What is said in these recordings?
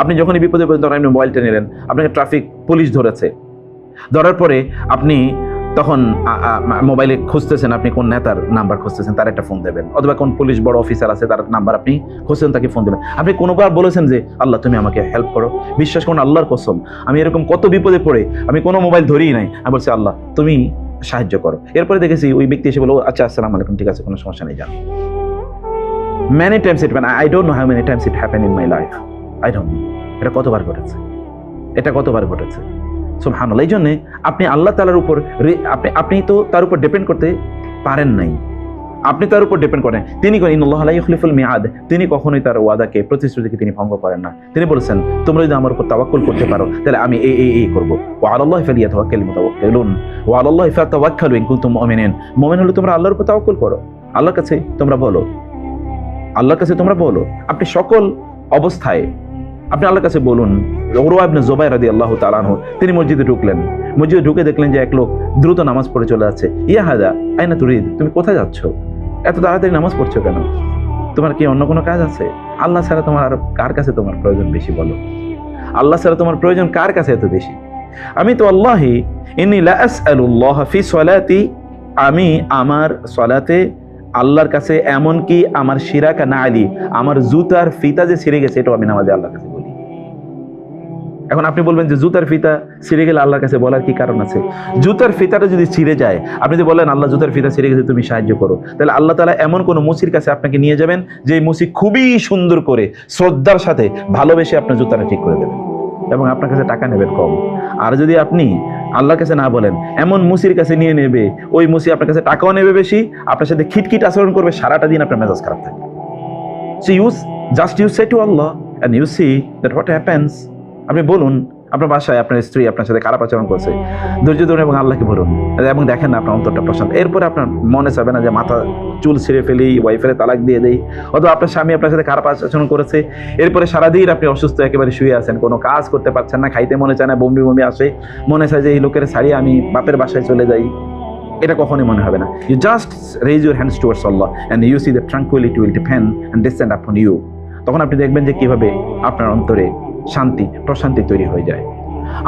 আপনি যখনই বিপদে পড়েন তখন আপনি মোবাইলটা নিলেন আপনাকে ট্রাফিক পুলিশ ধরেছে। ধরার পরে আপনি তখন মোবাইলে খুঁজতেছেন আপনি কোন নেতার নাম্বার খুঁজতেছেন, তার একটা ফোন দেবেন। অথবা কোন পুলিশ বড় অফিসার আছে, তার নাম্বার আপনি খুঁজছেন, তাকে ফোন দেবেন। আপনি কোনোবার বলেছেন যে, আল্লাহ, তুমি আমাকে হেল্প করো। বিশ্বাস করুন, আল্লাহর কসম, আমি এরকম কত বিপদে পড়ে, আমি কোনো মোবাইল ধরিই নাই। আমি বলছি, আল্লাহ, তুমি সাহায্য করো। এরপরে দেখেছি ওই ব্যক্তি এসে বলো আচ্ছা আসসালাম আলাইকুম, ঠিক আছে, কোনো সমস্যা নেই যান মেনি টাইমস ইট মানে I don't know how many times it happen in my life I don't know এটা কতবার ঘটেছে? এটা কতবার ঘটেছে? সুবহানাল্লাহ, এই জন্যে আপনি আল্লাহ তালার উপর আপনি আপনি তো তার উপর ডিপেন্ড করতে পারেন নাই। আপনি তার উপর ডিপেন্ড করেন। তিনি করেন ইখলিফুল মিআদ। তিনি কখনোই তার ওয়াদাকে, প্রতিশ্রুতিকে তিনি ভঙ্গ করেন না। তিনি বলেছেন, তোমরা যদি আমার উপর তাওয়াক্কুল করতে পারো, তাহলে আমি এই এই এই করব। ফালিয়াতাওয়াক্কালিল মুতাওয়াক্কিলুন। ওয়া আলাল্লাহি ফাতাওয়াক্কালু ইন কুনতুম মুমিনিন। মুমিন হলে তোমরা আল্লাহর উপর তাওয়াক্কুল করো। আল্লাহর কাছে তোমরা বলো। আল্লাহর কাছে তোমরা বলো। আপনি সকল অবস্থায় আপনি আল্লাহর কাছে বলুন ওরওয়া ইবনে জুবাইর রাদিয়াল্লাহু তাআলা আনহু, তিনি মসজিদে ঢুকলেন। মসজিদে ঢুকে দেখলেন যে এক লোক দ্রুত নামাজ পড়ে চলে যাচ্ছে। ইয়া হাদা, আইনা তুরিদ, তুমি কোথায় যাচ্ছ? এত তাড়াতাড়ি নামাজ পড়ছো কেন? তোমার কি অন্য কোনো কাজ আছে? আল্লাহ ছাড়া তোমার আর কার কাছে তোমার প্রয়োজন বেশি বলো? আল্লাহ ছাড়া তোমার প্রয়োজন কার কাছে এত বেশি? আমি তো আল্লাহি আসআলুল্লাহ ফি সলাতি, আমি আমার সলাতে আল্লাহর কাছে এমন কি আমার শিরাকা না আলি আমার জুতার ফিতা যে ছিঁড়ে গেছে, এটাও আমি নামাজে আল্লাহর কাছে এখন আপনি বলবেন যে জুতার ফিতা ছিঁড়ে গেলে আল্লাহর কাছে বলার কি কারণ আছে? জুতার ফিতাটা যদি ছিঁড়ে যায়, আপনি যদি বলেন আল্লাহ জুতার ফিতা ছিঁড়ে গেছে, তুমি সাহায্য করো। তাহলে আল্লাহ তালা এমন কোনো মুসির কাছে আপনাকে নিয়ে যাবেন যে মুসি খুবই সুন্দর করে শ্রদ্ধার সাথে ভালোবেসে আপনার জুতাটা ঠিক করে দেবেন এবং আপনার কাছে টাকা নেবেন কম। আর যদি আপনি আল্লাহর কাছে না বলেন, এমন মুসির কাছে নিয়ে নেবে, ওই মুসি আপনার কাছে টাকাও নেবে বেশি, আপনার সাথে খিটখিট আচরণ করবে, সারাটা দিন আপনার মেজাজ খারাপ থাকবে। So use just use say to Allah and you see that what happens আপনি বলুন আপনার বাসায় আপনার স্ত্রী আপনার সাথে খারাপ আচরণ করছে। ধৈর্য ধরুন এবং আল্লাহকে বলুন। এবং দেখেন না আপনার অন্তরটা প্রশান্ত। এরপরে আপনার মনে চাবে না যে মাথা চুল ছিঁড়ে ফেলি ওয়াইফের তালাক দিয়ে দেই অথবা আপনার স্বামী আপনার সাথে খারাপ আচরণ করেছে। এরপরে সারাদিন আপনি অসুস্থ একেবারে শুয়ে আছেন কোনো কাজ করতে পারছেন না খাইতে মনে চায় না বমি বমি আসে মনে চায় যে এই লোকের ছাড়িয়ে আমি বাপের বাসায় চলে যাই। এটা কখনোই মনে হবে না। You just raise your hands towards Allah and you see the tranquility will depend and descend upon you তখন আপনি দেখবেন যে কীভাবে আপনার অন্তরে শান্তি, প্রশান্তি তৈরি হয়ে যায়।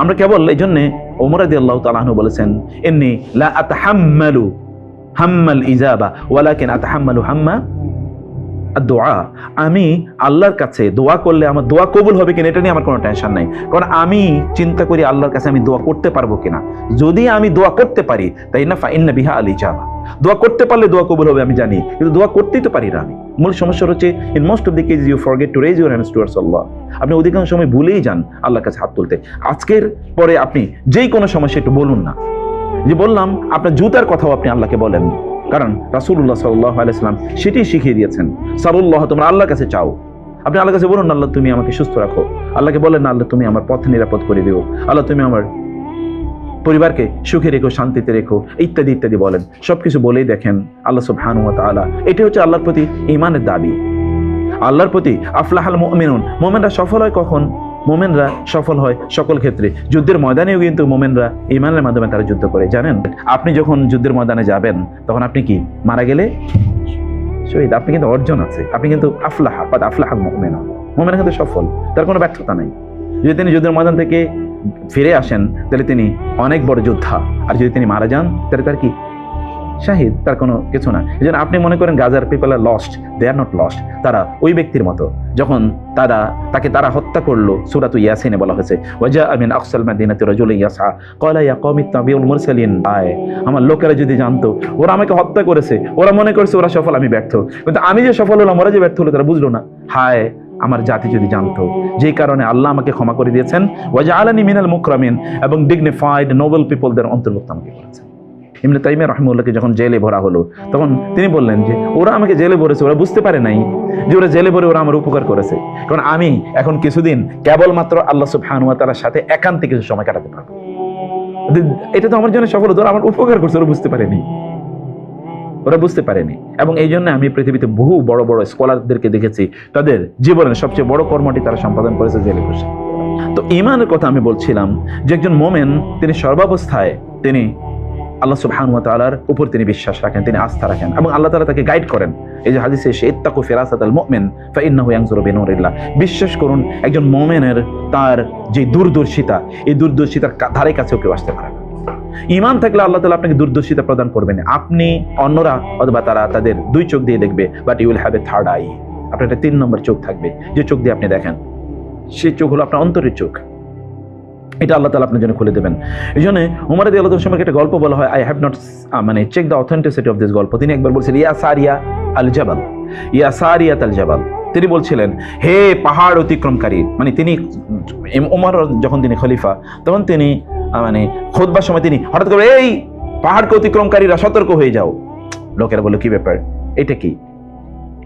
আমরা কেবল এই জন্যে ওমরাদি আল্লাহ তালাহনু বলেছেন এমনি লা আতাহাম্মালু হাম্মাল ইজাবা, ওয়ালাকিন আতাহাম্মালু হাম্মা দোয়া আমি আল্লাহর কাছে দোয়া করলে আমার দোয়া কবুল হবে কিনা এটা নিয়ে আমার কোনো টেনশন নাই। কারণ আমি চিন্তা করি আল্লাহর কাছে আমি দোয়া করতে পারব কিনা। যদি আমি দোয়া করতে পারি তাই না ফাইন্না বিহা আলী যাবা দোয়া করতে পারলে দোয়া কবুল হবে আমি জানি, কিন্তু দোয়া করতেই তো পারি না আমি। মূল সমস্যা হচ্ছে in most of the case you forget to raise your hands towards Allah আপনি অধিকাংশ সময় ভুলেই যান আল্লাহর কাছে হাত তুলতে। আজকের পরে আপনি যেই কোনো সমস্যা একটু বলুন না। যে বললাম, আপনার জুতার কথাও আপনি আল্লাহকে বলেন। কারণ রাসুল্লাহ সাল্লাহ আলাইসলাম সেটি শিখিয়ে দিয়েছেন। সারুল্লাহ, তোমরা আল্লাহর কাছে চাও। আপনি আল্লাহর কাছে বলুন, আল্লাহ, তুমি আমাকে সুস্থ রাখো। আল্লাহকে বলেন, আল্লাহ, তুমি আমার পথ নিরাপদ করে দিও। আল্লাহ, তুমি আমার পরিবারকে সুখে রেখো, শান্তিতে রেখো, ইত্যাদি ইত্যাদি বলেন। সবকিছু বলেই দেখেন আল্লাহ সুবহানু ওয়া তাআলা। এটি হচ্ছে আল্লাহর প্রতি ইমানের দাবি। আল্লাহর প্রতি আফলাহাল মুমিনুন, মোমেনরা সফল হয় কখন? মোমেনরা সফল হয় সকল ক্ষেত্রে। যুদ্ধের ময়দানেও কিন্তু মোমেনরা ইমানের মাধ্যমে তারা যুদ্ধ করে, জানেন? আপনি যখন যুদ্ধের ময়দানে যাবেন, তখন আপনি কি মারা গেলে? শহীদ, আপনি কিন্তু অর্জন আছে। আপনি কিন্তু আফলাহা পাদ আফলাহা মোমেন মোমেনা কিন্তু সফল, তার কোনো ব্যর্থতা নাই। যদি তিনি যুদ্ধের ময়দান থেকে ফিরে আসেন, তাহলে তিনি অনেক বড় যোদ্ধা। আর যদি তিনি মারা যান, তাহলে তার কি? শাহিদ, তার কোনো কিছু না। এই জন্য আপনি মনে করেন গাজার people are lost they are not lost তারা ওই ব্যক্তির মতো। যখন তারা, তাকে তারা হত্যা করল, সুরাত ইয়াসিনে বলা হয়েছে ওয়াজা আমিন আকসাল মাদিনাতে রাজুল ইয়াসা কলা ইয়া কওমিত তাবিউল মুরসালিন। আয়, আমার লোকেরা যদি জানতো, ওরা আমাকে হত্যা করেছে, ওরা মনে করছে ওরা সফল, আমি ব্যর্থ। কিন্তু আমি যে সফল হলাম, ওরা যে ব্যর্থ হলো, তারা বুঝলো না। হায় আমার জাতি যদি জানতো। যেই কারণে আল্লাহ আমাকে ক্ষমা করে দিয়েছেন। ওয়াজা আলানি মিনাল মুকরামিন এবং ডিগনিফাইড নোবেল পিপলদের অন্তর্ভুক্ত আমাকে করেছেন। ইমনে তাইমিয়া রহমুল্লাহকে যখন জেলে ভরা হলো, তখন তিনি বললেন যে, ওরা আমাকে জেলে ভরেছে, ওরা বুঝতে পারে নাই যে ওরা জেলে ভরে ওরা আমার উপকার করেছে। কারণ আমি এখন কিছুদিন কেবলমাত্র আল্লাহ সুবহানুয়া তালার সাথে একান্তে কিছু সময় কাটাতে পারব। এটা তো আমার জন্য সফল, ওরা আমার উপকার করছে, ওরা বুঝতে পারেনি। ওরা বুঝতে পারেনি। এবং এই জন্য আমি পৃথিবীতে বহু বড় বড় স্কলারদেরকে দেখেছি, তাদের জীবনের সবচেয়ে বড় কর্মটি তারা সম্পাদন করেছে জেলে বসে। তো ইমানের কথা আমি বলছিলাম যে একজন মোমেন, তিনি সর্বাবস্থায় তিনি আল্লাহ সুবহান ওয়া তাআলার উপর তিনি বিশ্বাস রাখেন, তিনি আস্থা রাখেন এবং আল্লাহ তালা তাকে গাইড করেন। এই যে হাদিসে এসে ইত্তাকু ফিরাসাতাল মুমিন ফাইন্নাহু ইয়ানজুরু বিনুরিল্লাহ। বিশ্বাস করুন, একজন মোমেনের তার যে দূরদর্শিতা, এই দূরদর্শিতার ধারে কাছেও কেউ আসতে পারে ইমান থাকলে আল্লাহ তালা আপনাকে দূরদর্শিতা প্রদান করবেন। আপনি অন্যরা অথবা তারা তাদের দুই চোখ দিয়ে দেখবে but you will have a third eye আপনার একটা তিন নম্বর চোখ থাকবে। যে চোখ দিয়ে আপনি দেখেন, সেই চোখ হলো আপনার অন্তরের চোখ। এটা আল্লাহ তালা আপনার জন্য খুলে দেবেন। এই জন্য উমার আদি আল্লাহ সম্পর্কে একটা গল্প বলা হয়। আই হ্যাভ নট মানে check the authenticity of this গল্প। তিনি একবার বলছিলেন, ইয়া সারিয়া আল জাবাল ইয়া সারিয়াত আল জাবাল তিনি বলছিলেন, হে পাহাড় অতিক্রমকারী। মানে তিনি উমর যখন তিনি খলিফা, তখন তিনি মানে খোদবার সময় তিনি হঠাৎ করে, এই পাহাড়কে অতিক্রমকারীরা সতর্ক হয়ে যাও। লোকেরা বলল, কি ব্যাপার? এটা কি?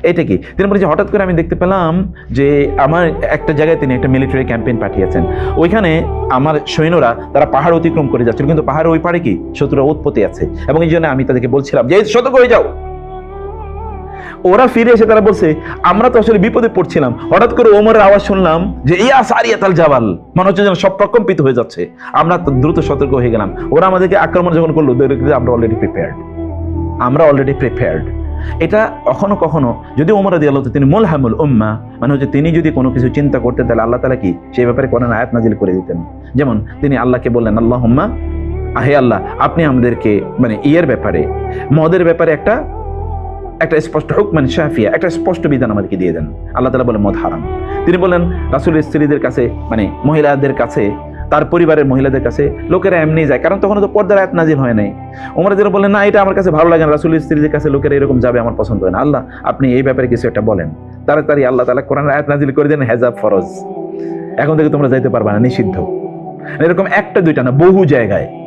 এটা কি? তিনি বলেছে হঠাৎ করে আমি দেখতে পেলাম যে আমার একটা জায়গায় তিনি একটা মিলিটারি ক্যাম্পেইন পাঠিয়েছেন। ওইখানে আমার সৈন্যরা তারা পাহাড় অতিক্রম করে যাচ্ছিল। কিন্তু পাহাড়ের ওই পাড়ে কি? শত্রুরা উৎপত্তি আছে। এবং এই জন্য আমি তাদেরকে বলছিলাম যে সতর্ক হয়ে যাও। ওরা ফিরে এসে তারা বলছে, আমরা তো আসলে বিপদে পড়ছিলাম। হঠাৎ করে ওমরের আওয়াজ শুনলাম যে, ইয়া সারিয়াতাল জাবাল। মনে হচ্ছে যেন সব প্রকম্পিত হয়ে যাচ্ছে। আমরা দ্রুত সতর্ক হয়ে গেলাম। ওরা আমাদেরকে আক্রমণ যখন করল আমরা অলরেডি প্রিপেয়ার্ড আমরা অলরেডি প্রিপেয়ার্ড এটা কখনো কখনো যদি ওমর আদি আল্লাহ তিনি মুলহামুল উম্মা মানে হচ্ছে তিনি যদি কোনো কিছু চিন্তা করতেন, তাহলে আল্লাহ তালা কি সেই ব্যাপারে কোরআন আয়াত নাজিল করে দিতেন? যেমন তিনি আল্লাহকে বললেন আল্লাহ হুম্মা আহে আল্লাহ, আপনি আমাদেরকে মানে ইয়ের ব্যাপারে, মদের ব্যাপারে একটা একটা স্পষ্ট হুক মানে শাফিয়া, একটা স্পষ্ট বিধান আমাদেরকে দিয়ে দেন। আল্লাহ তালা বলে মদ হারাম। তিনি বলেন রাসুলের স্ত্রীদের কাছে মানে মহিলাদের কাছে, তার পরিবারের মহিলাদের কাছে লোকেরা এমনি যায়, কারণ তখন তো পর্দার আয়াত নাজিল হয় নাই। ওমর যেন বলেন না, এটা আমার কাছে ভালো লাগে না। রাসুলের স্ত্রীদের কাছে লোকেরা এরকম যাবে, আমার পছন্দ হয় না। আল্লাহ, আপনি এই ব্যাপারে কিছু একটা বলেন। তাড়াতাড়ি আল্লাহ তালা কোরআন আয়াত নাজিল করে দেন, হেজাব ফরজ। এখন থেকে তোমরা যাইতে পারবে না, নিষিদ্ধ। এরকম একটা, দুইটা না, বহু জায়গায়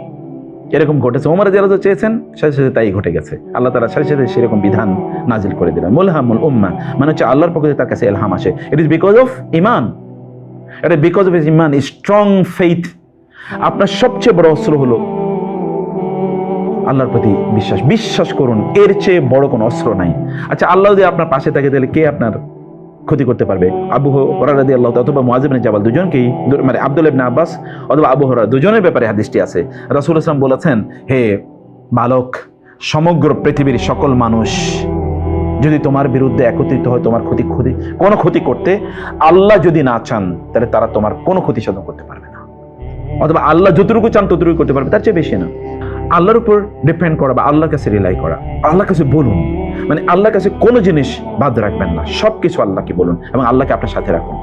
এরকম ঘটেছে। ওমর তো চেয়েছেন, সাথে সাথে তাই ঘটে গেছে। আল্লাহ তালা সাথে সাথে সেরকম বিধান নাজিল করে দিলেন। মুলহামুল উম্মা মানে হচ্ছে আল্লাহর পক্ষ তার কাছে এলহাম আসে। ইট ইজ বিকজ অফ ইমান এটা বিকজ অফ ইস ইমান স্ট্রং ফেইথ আপনার সবচেয়ে বড় অস্ত্র হলো আল্লাহর প্রতি বিশ্বাস। বিশ্বাস করুন, এর চেয়ে বড় কোনো অস্ত্র নাই। আচ্ছা আল্লাহ যদি আপনার পাশে থাকে, তাহলে কে আপনার ক্ষতি করতে পারবে। আবু হরাদি আল্লাহ অথবা মুআজিব জাবাল দুজনকেই মানে আব্দুল ইবনে আব্বাস অথবা আবু হরা দুজনের ব্যাপারে হাদিসটি আছে। রাসূল ইসলাম বলেছেন, হে বালক, সমগ্র পৃথিবীর সকল মানুষ, যদি তোমার বিরুদ্ধে একত্রিত হয় তোমার ক্ষতি ক্ষতি, কোনো ক্ষতি করতে আল্লাহ যদি না চান, তাহলে তারা তোমার কোনো ক্ষতি সাধন করতে পারবে না। অথবা আল্লাহ যতটুকু চান ততটুকু করতে পারবে, তার চেয়ে বেশি না। আল্লাহর উপর ডিপেন্ড করা বা আল্লাহর কাছে রিলাই করা। আল্লাহর কাছে বলুন। মানে আল্লাহর কাছে কোনো জিনিস বাদ রাখবেন না। সব কিছু আল্লাহকে বলুন এবং আল্লাহকে আপনার সাথে রাখুন।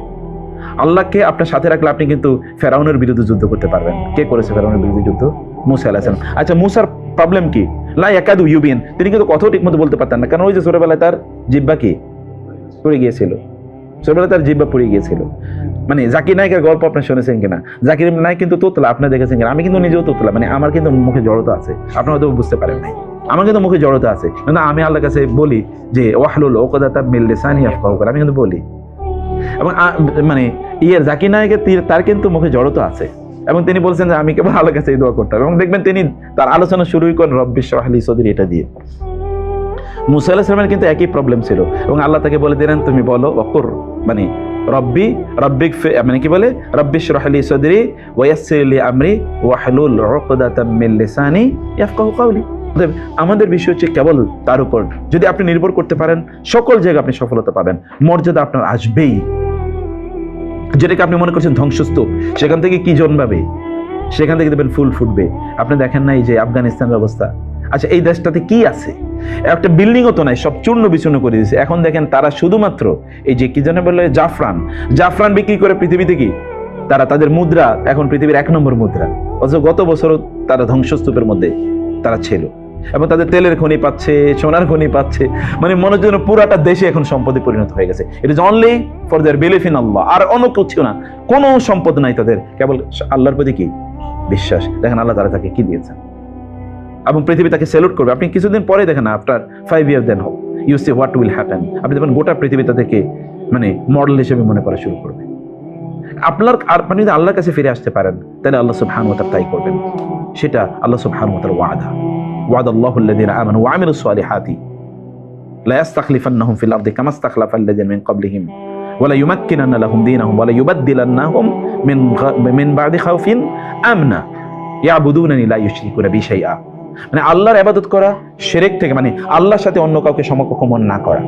আল্লাহকে আপনার সাথে রাখলে আপনি কিন্তু ফেরাউনের বিরুদ্ধে যুদ্ধ করতে পারবেন। কে করেছে ফেরাউনের বিরুদ্ধে যুদ্ধ? মুসা আলাহিসাম আচ্ছা মুসার প্রবলেম কি? লাই একাদু ইউবিন। তিনি কিন্তু কথাও ঠিক মতো বলতে পারতেন না। কারণ ওই যে ছোটবেলায় তার জিব্বা কি? পড়ে গিয়েছিল। ছোটবেলায় তার জিব্বা পড়ে গিয়েছিল। মানে জাকির নায়কের গল্প আপনি শুনেছেন কিনা? জাকির নায়ক কিন্তু তোতলা, আপনি দেখেছেন কিনা? আমি কিন্তু নিজেও তোতলা মানে আমার কিন্তু মুখে জড়তা আছে। আপনার হয়তো বুঝতে পারেন। নাই আমার কিন্তু মুখে জড়তা আছে। কিন্তু আমি আল্লাহর কাছে বলি যে, ওয়াহলুল ওকদাতা মিল লিসানি আফকাহু করে আমি কিন্তু বলি। এবং মানে ইয়ের জাকির নায়কের তীর- তার কিন্তু মুখে জড়তা আছে। এবং তিনি বলছেন যে, আমি কেবল আল্লাহর কাছে দোয়া করতাম। এবং দেখবেন তিনি তার আলোচনা শুরুই করেন রব্বিশ শাহলি চৌধুরী এটা দিয়ে। মুসা আলাহ সালামের কিন্তু একই প্রবলেম ছিল। এবং আল্লাহ তাকে বলে দিলেন তুমি বলো অকর মানে রব্বি, রব্বিক মানে কি বলে? রব্বিশ রহলি সদরি ওয়াসিরলি আমরি ওয়াহলুল ইয়াফকাহু কাওলি। আমাদের বিষয় হচ্ছে কেবল তার উপর। যদি আপনি নির্ভর করতে পারেন, সকল জায়গায় আপনি সফলতা পাবেন। মর্যাদা আপনার আসবেই। যেটাকে আপনি মনে করছেন ধ্বংসস্তূপ, সেখান থেকে কি জন্মাবে? সেখান থেকে দেখবেন ফুল ফুটবে। আপনি দেখেন না এই যে আফগানিস্তানের অবস্থা। আচ্ছা এই দেশটাতে কি আছে? একটা বিল্ডিংও তো নাই, সব চূর্ণ বিচূর্ণ করে দিয়েছে। এখন দেখেন তারা শুধুমাত্র এই যে কি জানে বলে, জাফরান। জাফরান বিক্রি করে পৃথিবীতে কি? তারা তাদের মুদ্রা, এখন পৃথিবীর এক নম্বর মুদ্রা। অথচ গত বছরও তারা ধ্বংসস্তূপের মধ্যে তারা ছিল। এবং তাদের তেলের খনি পাচ্ছে, সোনার খনি পাচ্ছে। মানে মনে যেন পুরাটা দেশে এখন সম্পদে পরিণত হয়ে গেছে। It is only for their belief in Allah আর অন্য কিছু না। কোনো সম্পদ নাই তাদের। কেবল আল্লাহর প্রতি কি? বিশ্বাস। দেখেন আল্লাহ তারা তাকে কি দিয়েছেন? এবং পৃথিবী তাকে স্যালুট করবে। আপনি কিছুদিন পরে দেখেন আফটার ফাইভ ইয়ার দেন হোক you see what will happen আপনি দেখবেন গোটা পৃথিবী তাদেরকে মানে মডেল হিসেবে মনে করা শুরু করবে। আপনার আর আপনি যদি আল্লাহর কাছে ফিরে আসতে পারেন, তাহলে আল্লাহ সুবহান ওয়া তাআলা তাই করবেন। সেটা আল্লাহ সুবহান ওয়া তাআলার ওয়াদা। ওয়াদা আল্লাহু আল্লাযীনা আমানু ওয়া আমিলুস সালিহাতি। লা ইস্তাখলিফান্নাহুম ফিল আরদি কামা ইস্তাখলাফা আল্লাযীনা মিন ক্বাবলিহিম। ওয়ালা ইউমাক্কিনান্না লাহুম দীনাহুম ওয়ালা ইউবাদদিলান্নাহুম মিন গা- মিন বা'দি খাউফিন আমনা। ইয়াবুদুনানি লা ইউশরিকুনা বি শাইআ। মানে আল্লাহর আবাদত করা সেরেক থেকে মানে আল্লাহর সাথে অন্য কাউকে সমকক্ষ মন না করা।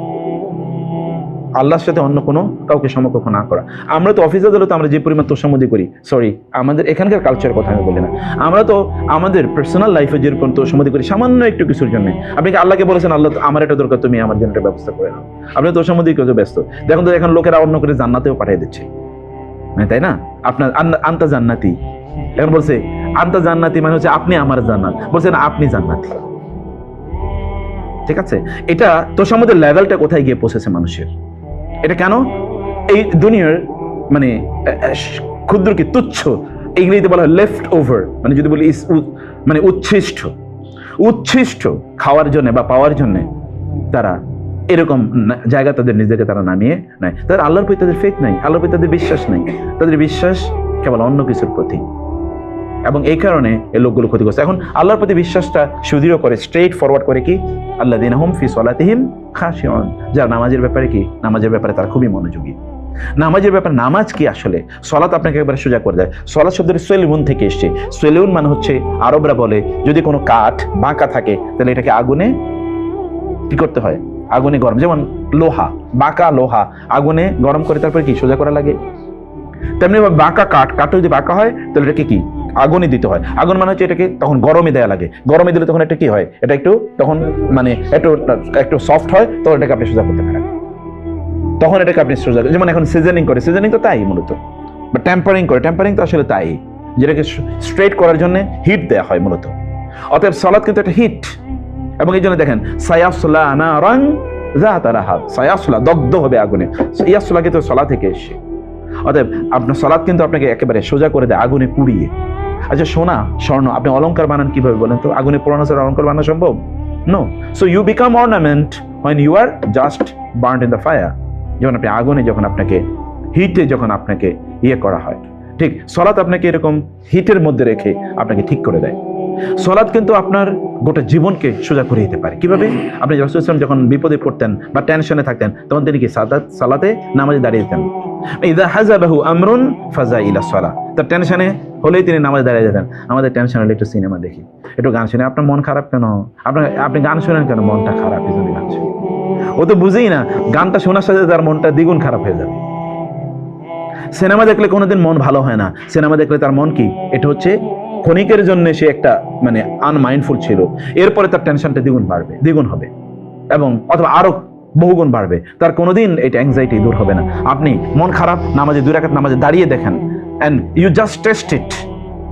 আল্লাহর সাথে অন্য কোনো কাউকে সমকক্ষ না করা। আমরা তো অফিস আদালতে আমরা যে পরিমাণ তোষামদি করি সরি আমাদের এখানকার কালচারের কথা আমি বলি না। আমরা তো আমাদের পার্সোনাল লাইফে যেরকম তোষামদি করি, সামান্য একটু কিছুর জন্য। আপনি কি আল্লাহকে বলেছেন, আল্লাহ, আমার এটা দরকার, তুমি আমার জন্য ব্যবস্থা করে নাও আপনি তোষামদি কেউ ব্যস্ত। দেখুন তো, এখন লোকেরা অন্য করে জান্নাতেও পাঠিয়ে দিচ্ছে। মানে তাই না? আপনার আন্তা জান্নাতি। এখন বলছে আন্তা জান্নাতি মানে হচ্ছে আপনি আমার জান্নাত। বলছে না আপনি জান্নাতি। ঠিক আছে? এটা তোষামদের লেভেলটা কোথায় গিয়ে পৌঁছেছে মানুষের? এটা কেন? এই দুনিয়ার মানে ক্ষুদ্র কি তুচ্ছ, ইংরেজিতে বলা হয় লেফট ওভার মানে যদি বলি মানে উচ্ছিষ্ট। উচ্ছিষ্ট খাওয়ার জন্য বা পাওয়ার জন্য তারা এরকম জায়গা তাদের নিজেকে তারা নামিয়ে নেয়। তাদের আল্লাহর প্রতি তাদের ফেক নাই, আল্লাহর প্রতি তাদের বিশ্বাস নাই। তাদের বিশ্বাস কেবল অন্য কিছুর প্রতি। এবং এই কারণে এই লোকগুলো ক্ষতিগ্রস্ত। এখন আল্লাহর প্রতি বিশ্বাসটা সুদৃঢ় করে স্ট্রেট ফরওয়ার্ড করে কি? আল্লাহ দিন হুম ফি সলাতিহিম খাসিয়ন যারা নামাজের ব্যাপারে কি? নামাজের ব্যাপারে তারা খুবই মনোযোগী। নামাজের ব্যাপারে নামাজ কি আসলে? সলাত আপনাকে একবারে সোজা করে দেয়। সলাৎ শব্দের সোয়েলুন থেকে এসছে। সোয়েলুন মানে হচ্ছে আরবরা বলে, যদি কোনো কাঠ বাঁকা থাকে, তাহলে এটাকে আগুনে কি করতে হয়? আগুনে গরম। যেমন লোহা, বাঁকা লোহা, আগুনে গরম করে তারপরে কি? সোজা করা লাগে। তেমনি বাঁকা কাঠ, কাঠও যদি বাঁকা হয়, তাহলে এটাকে কি? আগুনে দিতে হয়। আগুন মানে হচ্ছে এটাকে তখন গরমে দেওয়া লাগে। গরমে দিলে তখন এটা কি হয়? এটা একটু তখন মানে একটু একটু সফট হয়, তখন এটাকে আপনি সোজা করতে পারেন। তখন এটাকে আপনি সোজা যেমন এখন সিজনিং করে সিজনিং তো তাই মূলত। বা টেম্পারিং করে টেম্পারিং তো আসলে তাই। যেটাকে স্ট্রেট করার জন্য হিট দেওয়া হয় মূলত। অতএব সলাদ কিন্তু একটা হিট এবং এই জন্য দেখেন, সায়াসলা না রং যা তারা হাত সায়াসলা, দগ্ধ হবে আগুনে। ইয়াসলা কিন্তু সলা থেকে এসে। অতএব আপনার সলাদ কিন্তু আপনাকে একেবারে সোজা করে দেয়, আগুনে পুড়িয়ে। আচ্ছা সোনা, স্বর্ণ, আপনি অলঙ্কার বানান কীভাবে বলেন তো? আগুনে পোড়ানো ছাড়া অলংকার বানানো সম্ভব? No so you become ornament when you are just burn in the fire যখন আপনি আগুনে, যখন আপনাকে হিটে, যখন আপনাকে ইয়ে করা হয়। ঠিক, সলাৎ আপনাকে এরকম হিটের মধ্যে রেখে আপনাকে ঠিক করে দেয়। সলাৎ কিন্তু আপনার গোটা জীবনকে সোজা করে দিতে পারে। কীভাবে? আপনি রসুল ইসলাম যখন বিপদে পড়তেন বা টেনশনে থাকতেন, তখন তিনি কি সাদাত সালাতে নামাজে দাঁড়িয়ে যেতেন? ইদা হাজাবাহু আমরুন ফাজা ইলা সলা। তার টেনশনে হলেই তিনি নামাজে দাঁড়িয়ে যেতেন। আমাদের টেনশন হলে একটু সিনেমা দেখি। একটু গান শুনে। আপনার মন খারাপ কেন? আপনার আপনি গান শোনেন কেন? মনটা খারাপ এই জন্য গান শুনি ও তো বুঝেই না, গানটা শোনার সাথে তার মনটা দ্বিগুণ খারাপ হয়ে যাবে। সিনেমা দেখলে কোনোদিন মন ভালো হয় না। সিনেমা দেখলে তার মন কি? এটা হচ্ছে ক্ষণিকের জন্য সে একটা মানে আনমাইন্ডফুল ছিল। এরপরে তার টেনশনটা দ্বিগুণ বাড়বে, দ্বিগুণ হবে। এবং অথবা আরও বহুগুণ বাড়বে। তার কোনোদিন এটা অ্যাংজাইটি দূর হবে না। আপনি মন খারাপ, নামাজে দুই রাকাত নামাজে দাঁড়িয়ে দেখেন and you just test it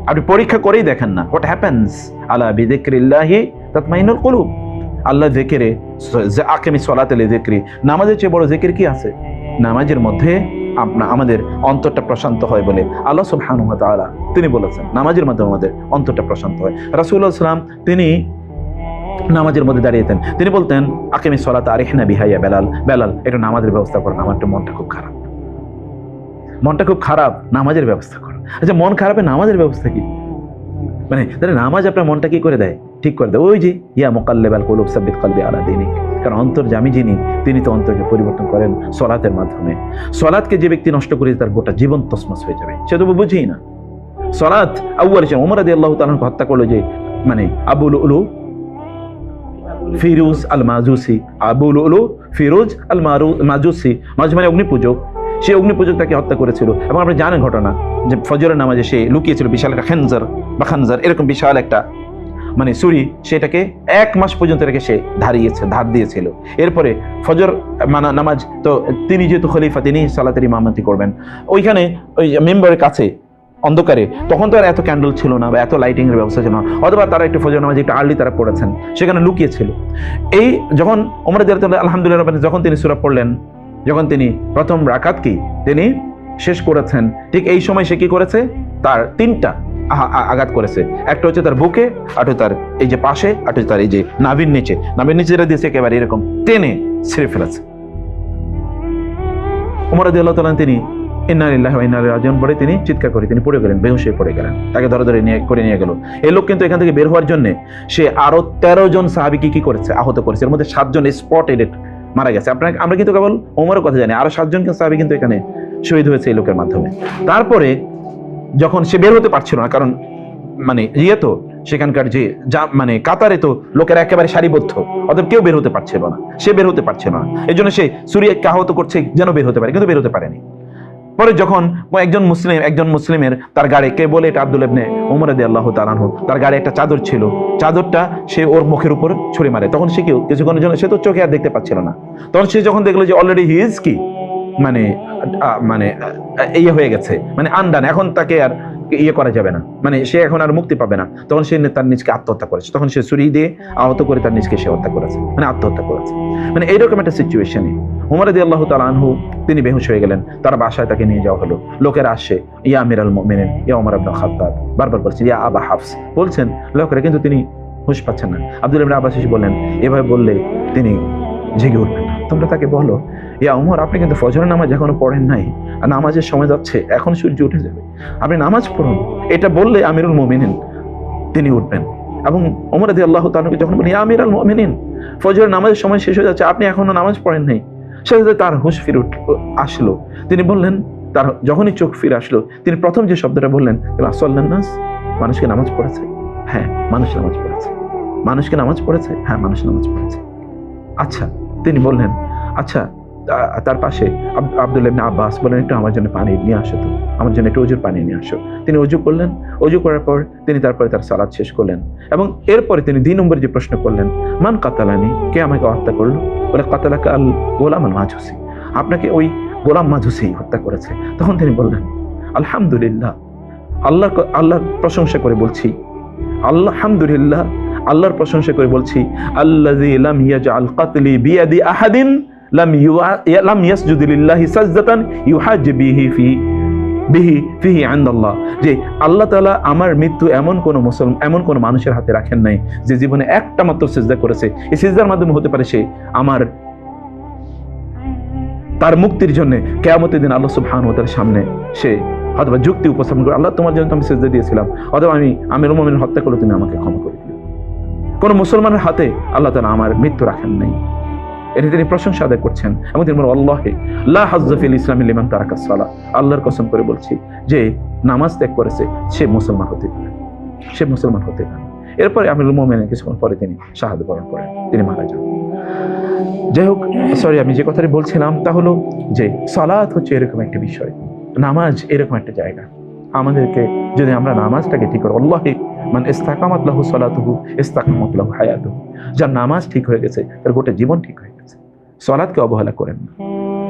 আপনি পরীক্ষা করেই দেখেন না। হোয়াট হ্যাপেন্স আলা বিদিক্রিল্লাহি তাতমাইনুল কুলুব। আল্লাহ জেকেরে আকেমি সলাতেলে জেকরি। নামাজের চেয়ে বড় জেকের কি আছে? নামাজের মধ্যে আপনা আমাদের অন্তরটা প্রশান্ত হয় বলে আল্লাহ সুবহানাহু ওয়া তাআলা তিনি বলেছেন। নামাজের মাধ্যমে আমাদের অন্তরটা প্রশান্ত হয়। রাসূলুল্লাহ সাল্লাম তিনি নামাজের মধ্যে দাঁড়িয়েতেন। তিনি বলতেন, আকেমি সলাত আরিহনা বিহাইয়া বেলাল। বেলাল একটু নামাজের ব্যবস্থা করেন আমার একটু মনটা খুব খারাপ। মনটা খুব খারাপ, নামাজের ব্যবস্থা করো। আচ্ছা মন খারাপে নামাজের ব্যবস্থা কি? মানে তাহলে নামাজ আপনার মনটা কি করে দেয়? ঠিক করে দেয়। ওই যে, ইয়া মোকাল্লেবাল কলুব সাব্বিত কলবে আলা দিনিক। কারণ অন্তর্জামী যিনি, তিনি তো অন্তরকে পরিবর্তন করেন সলাতের মাধ্যমে। সলাৎকে যে ব্যক্তি নষ্ট করে তার গোটা জীবন তসমস হয়ে যাবে। সে তো বুঝেই না। সলাৎ আবু আলিস ওমর আদি আল্লাহ তালাকে হত্যা করল যে মানে আবুল উলু ফিরুজ আল মাজুসি আবুল উলু ফিরোজ আল মারু মাজুসি মাঝ মানে অগ্নিপূজক। সে অগ্নিপূজক তাকে হত্যা করেছিল। এবং আপনি জানেন ঘটনা, যে ফজরের নামাজে সে লুকিয়েছিল বিশাল একটা খেনজার বা খানজার, এরকম বিশাল একটা মানে সুরি সেটাকে এক মাস পর্যন্ত রেখে সে ধারিয়েছে, ধার দিয়েছিল। এরপরে ফজর মানা, নামাজ, তো তিনি যেহেতু খলিফা, তিনি সালাতের ইমামতি করবেন। ওইখানে ওই মেম্বারের কাছে অন্ধকারে, তখন তো আর এত ক্যান্ডেল ছিল না বা এত লাইটিং এর ব্যবস্থা ছিল না। অথবা তারা একটু ফজর নামাজ একটু আর্লি তারা পড়েছেন, সেখানে লুকিয়েছিল। এই যখন ওমর আলহামদুলিল্লাহ যখন তিনি সুরা পড়লেন, যখন তিনি প্রথম রাকাত কি, তিনি শেষ করেছেন, ঠিক এই সময় সে কি করেছে? তার তিনটা আঘাত করেছে। একটা হচ্ছে তার বুকে, আর তার এই যে পাশে, আর তার এই যে নাভির নিচে। নাভির নিচে যেটা দিয়েছে একেবারে এরকম টেনে ছিঁড়ে ফেলেছে। উমর আদি আল্লাহ তিনি পরে তিনি চিৎকার করে তিনি পড়ে গেলেন, বেহুশ হয়ে পড়ে গেলেন। তাকে ধরে ধরে নিয়ে করে নিয়ে গেল। লোক কিন্তু এখান থেকে বের হওয়ার জন্য সে আরও তেরো জন সাহাবিকে কি করেছে? আহত করেছে। এর মধ্যে সাতজন স্পট মারা গেছে। আমরা কিন্তু কেবল ওমরের কথা জানি। আরও সাহাবি কিন্তু এখানে শহীদ হয়েছে এই লোকের মাধ্যমে। তারপরে যখন সে বের হতে পারছিল না, কারণ মানে ইয়ে তো, সেখানকার যে যা মানে কাতারে তো লোকেরা একেবারে সারিবদ্ধ। অতএব কেউ বের হতে পারছে না। সে বের হতে পারছে না। এই জন্য সে সুরিয়াকে আহত করছে, যেন বের হতে পারে, কিন্তু বের হতে পারেনি। পরে যখন একজন মুসলিম, একজন মুসলিমের, তার গাড়ি, কে বলে এটা আব্দুল ইবনে ওমর আদি আল্লাহ তালানহ তার গাড়ি একটা চাদর ছিল। চাদরটা সে ওর মুখের উপর ছুড়ে মারে। তখন সে কেউ কিছুক্ষণের জন্য সে তো চোখে আর দেখতে পাচ্ছিল না। তখন সে যখন দেখল যে অলরেডি হি ইজ কি মানে মানে ইয়ে হয়ে গেছে মানে আন্ডান, এখন তাকে আর ইয়ে করা যাবে না। মানে সে এখন আর মুক্তি পাবে না। তখন সে তার নিজকে আত্মহত্যা করেছে। তখন সে ছুরি দিয়ে আহত করে তার নিজকে সে হত্যা করেছে। মানে আত্মহত্যা করেছে। মানে এইরকম একটা সিচুয়েশনে উমর আল্লাহ তালানহু তিনি বেহুশ হয়ে গেলেন। তার বাসায় তাকে নিয়ে যাওয়া হলো। লোকেরা আসে, ইয়া আমির আল মোমেনেন, ইয়া ওমর আব্দুল খাত্তাব। বারবার বলছেন ইয়া আবা হাফস। বলছেন, লোকেরা কিন্তু তিনি হুঁশ পাচ্ছেন না। আব্দুল ইবনে আব্বাস বললেন, এভাবে বললে তিনি জেগে উঠবেন তোমরা তাকে বলো ইয়া উমর আপনি কিন্তু ফজরের নামাজ এখনও পড়েন নাই। আর নামাজের সময় যাচ্ছে, এখন সূর্য উঠে যাবে। আপনি নামাজ পড়ুন। এটা বললে আমিরুল মোমিনিন, তিনি উঠবেন। এবং ওমর রাদি আল্লাহ তালুকে যখন বলি আমির আল মোমিনিন, ফজরের নামাজের সময় শেষ হয়ে যাচ্ছে, আপনি এখনও নামাজ পড়েন নাই? সেটাতে তার হুঁশ ফিরে আসলো। তিনি বললেন, তার যখনই চোখ ফিরে আসলো, তিনি প্রথম যে শব্দটা বললেন আসল্লান নাস মানুষকে নামাজ পড়েছে? হ্যাঁ মানুষ নামাজ পড়েছে। মানুষকে নামাজ পড়েছে? হ্যাঁ মানুষ নামাজ পড়েছে। আচ্ছা তিনি বললেন আচ্ছা তার পাশে আব- আব্দুল ইবনে আব্বাস বললেন একটু আমার জন্য পানি নিয়ে আসো তো। আমার জন্য একটু অজুর পানি নিয়ে আসো। তিনি অজু করলেন। অজু করার পর তিনি তারপরে তার সালাদ শেষ করলেন এবং এরপরে তিনি দুই নম্বর যে প্রশ্ন করলেন, মান কাতালানি? কে আমাকে হত্যা করল? বলে, কাতালাকে আল গোলাম আল মাঝুসি আপনাকে ওই গোলাম মাঝুসি হত্যা করেছে। তখন তিনি বললেন, আলহামদুলিল্লাহ আল্লাহ আল্লাহর প্রশংসা করে বলছি। আল্লাহ আলহামদুলিল্লাহ, আল্লাহর প্রশংসা করে বলছি লাম ইয়াজআল কাতলি বিয়াদি আহাদিন লাম ইউআ- লাম ইয়াসজুদ সাজদাতান ফি বিহি ফিহি আনদাল্লাহ। যে আল্লাহ আমার মৃত্যু এমন এমন মানুষের হাতে রাখেন নাই যে জীবনে একটা মাত্র করেছে। এই মাধ্যমে হতে পারে সে আমার তার মুক্তির জন্য কেয়ামতের দিন আল্লাহ তাআলার সামনে সে অথবা যুক্তি উপস্থাপন করে, আল্লাহ, তোমার জন্য আমি সিজদা দিয়েছিলাম। অথবা আমি আমির মুমিন হত্যা করলে তুমি আমাকে ক্ষমা করে দিও কোন মুসলমানের হাতে আল্লাহ তাআলা আমার মৃত্যু রাখেন নাই। এটা তিনি প্রশংসা আদায় করছেন। এবং তিনি বলেন আল্লাহে লা হাজ্জাফিল ইসলামী লিমান সালা আল্লাহর কসম করে বলছি যে, নামাজ ত্যাগ করেছে, সে মুসলমান হতে পারে। সে মুসলমান হতে পারে। এরপরে আমিরুল মোমেনের কিছুক্ষণ পরে তিনি শাহাদ বরণ করেন। তিনি মারা যান। যাই হোক সরি আমি যে কথাটি বলছিলাম তা হলো যে, সালাত হচ্ছে এরকম একটা বিষয়। নামাজ এরকম একটা জায়গা। আমাদেরকে যদি আমরা নামাজটাকে ঠিক করো আল্লাহে মানে ইস্তাকামাত লাহু সালাতুহু, ইস্তাকামাত লাহু হায়াতুহু। যার নামাজ ঠিক হয়ে গেছে, তার গোটা জীবন ঠিক হয়ে গেছে। সলাদকে অবহেলা করেন না।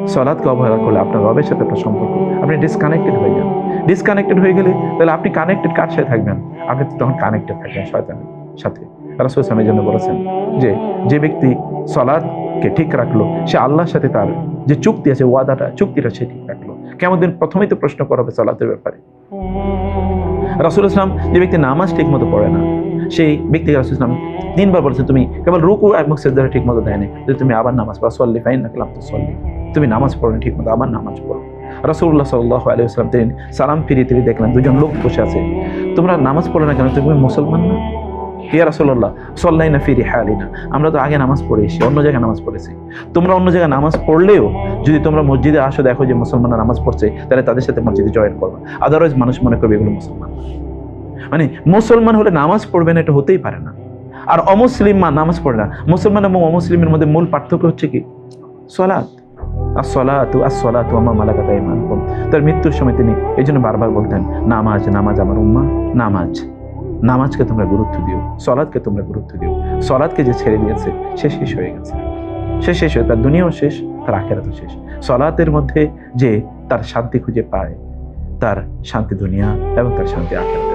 সলাদকে অবহেলা করলে আপনার রবের সাথে একটা সম্পর্ক। আপনি ডিসকানেক্টেড হয়ে যান। ডিসকানেক্টেড হয়ে গেলে তাহলে আপনি কানেক্টেড কার সাথে থাকবেন? আপনি তখন কানেক্টেড থাকবেন শয়তানের সাথে। রাসূল সাল্লাল্লাহু জন্য বলেছেন যে যে ব্যক্তি সলাদকে ঠিক রাখল, সে আল্লাহর সাথে তার যে চুক্তি আছে, ওয়াদাটা, চুক্তিটা সে ঠিক রাখল। কেমন দিন প্রথমেই তো প্রশ্ন করা হবে সলাতের ব্যাপারে। রাসুল ইসলাম যে ব্যক্তি নামাজ ঠিক মতো পড়ে না সেই ব্যক্তি রাসুল ইসলাম তিনবার বলেছেন তুমি কেবল রুকু এবং সেজদারে ঠিক মতো দেয়নি। যদি তুমি আবার নামাজ পড়ো, সল্লি, ফাইন না নাকলাম তো সল্লি। তুমি নামাজ পড়ো ঠিক মতো আবার নামাজ পড়ো। রাসুল্লাহ সাল্লাহ আলী আসলাম তিনি সালাম ফিরিয়ে তিনি দেখলেন দুজন লোক বসে আছে। তোমরা নামাজ পড়ো না কেন? তুমি মুসলমান না? ইয়া রাসুল্লাহ সল্লাই না ফিরি হায়ালি না আমরা তো আগে নামাজ পড়ে এসেছি, অন্য জায়গায় নামাজ পড়েছি। তোমরা অন্য জায়গায় নামাজ পড়লেও যদি তোমরা মসজিদে আসো, দেখো যে মুসলমানরা নামাজ পড়ছে, তাহলে তাদের সাথে মসজিদে জয়েন করবে। আদারওয়াইজ মানুষ মনে করবে এগুলো মুসলমান মানে মুসলমান হলে নামাজ পড়বে না, এটা হতেই পারে না। আর অমুসলিম মা নামাজ পড়ে না। মুসলমান এবং অমুসলিমের মধ্যে মূল পার্থক্য হচ্ছে কি? সলাৎ। আর সলাতু আর সলাতু আমার মালাকাতা ইমান তার মৃত্যুর সময় তিনি এই জন্য বারবার বলতেন, নামাজ নামাজ আমার উম্মা, নামাজ। নামাজকে তোমরা গুরুত্ব দিও সলাদকে তোমরা গুরুত্ব দিও। সলাদকে যে ছেড়ে দিয়েছে, সে শেষ হয়ে গেছে। সে শেষ হয়ে, তার দুনিয়াও শেষ, তার আখেরাতও শেষ। সলাতের মধ্যে যে তার শান্তি খুঁজে পায়, তার শান্তি দুনিয়া এবং তার শান্তি আখেরাত।